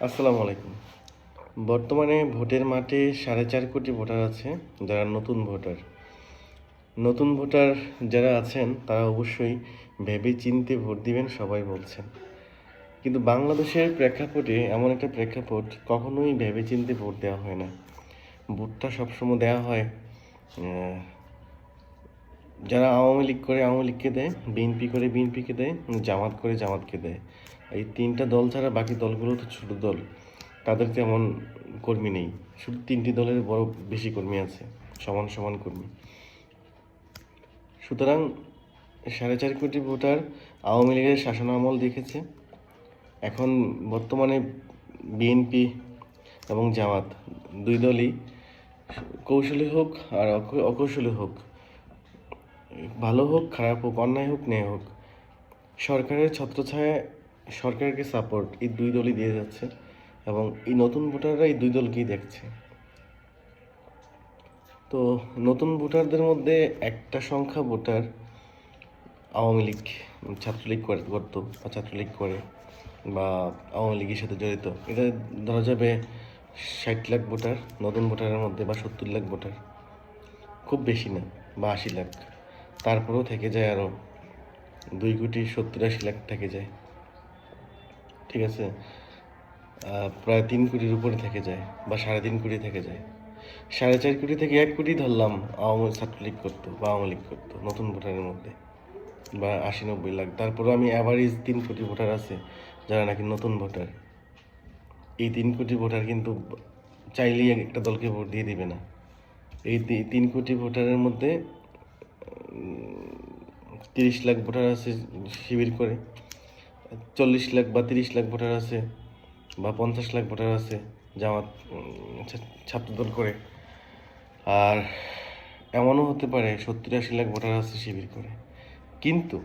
আসসালামু আলাইকুম। বর্তমানে ভোটের মাঠে সাড়ে চার কোটি ভোটার আছে, যারা নতুন ভোটার। নতুন ভোটার যারা আছেন, তারা অবশ্যই ভেবে চিনতে ভোট দিবেন সবাই বলছেন। কিন্তু বাংলাদেশের প্রেক্ষাপটে এমন একটা প্রেক্ষাপট কখনোই ভেবে চিনতে ভোট দেওয়া হয় না। ভোটটা সবসময় দেওয়া হয় যারা আওয়ামী লীগ করে আওয়ামী লীগকে দেয়, বিএনপি করে বিএনপিকে দেয়, জামাত করে জামাতকে দেয়। এই তিনটা দল ছাড়া বাকি দলগুলো তো ছোট দল। তাদের তেমন কর্মী নেই। শুধু তিনটি দলের বড় বেশি কর্মী আছে, সমান সমান কর্মী। সুতরাং সাড়ে চার কোটি ভোটার আওয়ামী লীগের শাসন আমল দেখেছে। এখন বর্তমানে বিএনপি এবং জামাত দুই দলই কৌশলী হোক আর অক- অকৌশলী হোক ভালো হোক, খারাপ হোক, অন্যায় হোক, ন্যায় হোক, সরকারের ছত্রছায়া সরকারকে সাপোর্ট এই দুই দলই দিয়ে যাচ্ছে এবং এই নতুন ভোটাররা এই দুই দলকেই দেখছে। তো নতুন ভোটারদের মধ্যে একটা সংখ্যা ভোটার আওয়ামী লীগ ছাত্রলীগ করে, করতো বা ছাত্রলীগ করে বা আওয়ামী লীগের সাথে জড়িত। এটা ধরা যাবে ষাট লাখ ভোটার, নতুন ভোটারের মধ্যে বা সত্তর লাখ ভোটার। খুব বেশি না, বা আশি লাখ। তারপরেও থেকে যায় আরও দুই কোটি সত্তর আশি লাখ থেকে যায়। ঠিক আছে? প্রায় তিন কোটির উপরে থেকে যায় বা সাড়ে তিন কোটি থেকে যায়। সাড়ে চার কোটি থেকে এক কোটি ধরলাম আওয়ামী ছাত্রলীগ করতো বা আওয়ামী লীগ করতো নতুন ভোটারের মধ্যে বা আশি নব্বই লাখ। তারপরে আমি অ্যাভারেজ তিন কোটি ভোটার আছে যারা নাকি নতুন ভোটার। এই তিন কোটি ভোটার কিন্তু চাইলেই একটা দলকে ভোট দিয়ে দিবে না। এই তিন কোটি ভোটারের মধ্যে তিরিশ লাখ ভোটার আছে শিবির করে, চল্লিশ লাখ বা তিরিশ লাখ ভোটার আছে বা পঞ্চাশ লাখ ভোটার আছে জামাত ছাত্রদল করে। আর এমনও হতে পারে সত্তর আশি লাখ ভোটার আছে শিবির করে। কিন্তু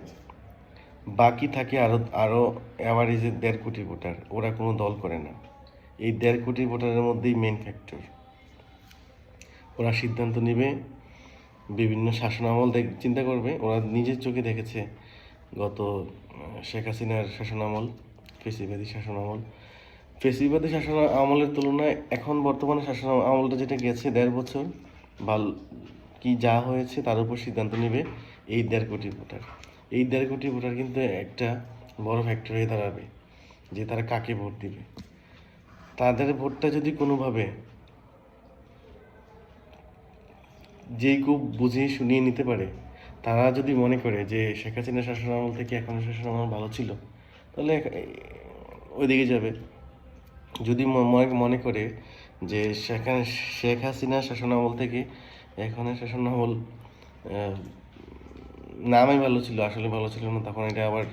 বাকি থাকে আরও আরও অ্যাভারেজে দেড় কোটি ভোটার, ওরা কোনো দল করে না। এই দেড় কোটি ভোটারের মধ্যেই মেন ফ্যাক্টর ওরা সিদ্ধান্ত নেবে বিভিন্ন শাসনামল দেখ, চিন্তা করবে। ওরা নিজের চোখে দেখেছে গত শেখ হাসিনার শাসনামল, ফেসিবাদী শাসনামল। ফেসিবাদী শাসন আমলের তুলনায় এখন বর্তমানে শাসন আমলটা যেটা গেছে দেড় বছর বা কি যা হয়েছে তার উপর সিদ্ধান্ত নেবে এই দেড় কোটি ভোটার। এই দেড় কোটি ভোটার কিন্তু একটা বড় ফ্যাক্টর হয়ে দাঁড়াবে যে তারা কাকে ভোট দিবে। তাদের ভোটটা যদি কোনোভাবে যেই খুব বুঝিয়ে শুনিয়ে নিতে পারে, তারা যদি মনে করে যে শেখ হাসিনা শাসন আমল থেকে এখন শাসন আমল ভালো ছিল, তাহলে ওইদিকে যাবে। যদি মনে করে যে সেখানে শেখ হাসিনা শাসন আমল থেকে এখনের শাসন আমল নামে ভালো ছিল, আসলে ভালো ছিল না, তখন এটা আবার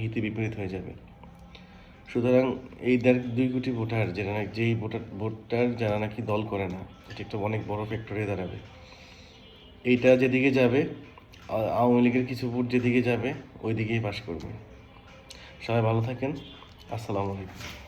হিতে বিপরীত হয়ে যাবে। সুতরাং এই দেড় দুই কোটি ভোটার যারা যেই ভোটার ভোটার যারা নাকি দল করে না, এটা একটা অনেক বড় ফ্যাক্টরে দাঁড়াবে। এইটা যেদিকে যাবে আওয়ামী লীগের কিছু ভোট যেদিকে যাবে ওই দিকেই পাশ করবে। সবাই ভালো থাকেন। আসসালামু আলাইকুম।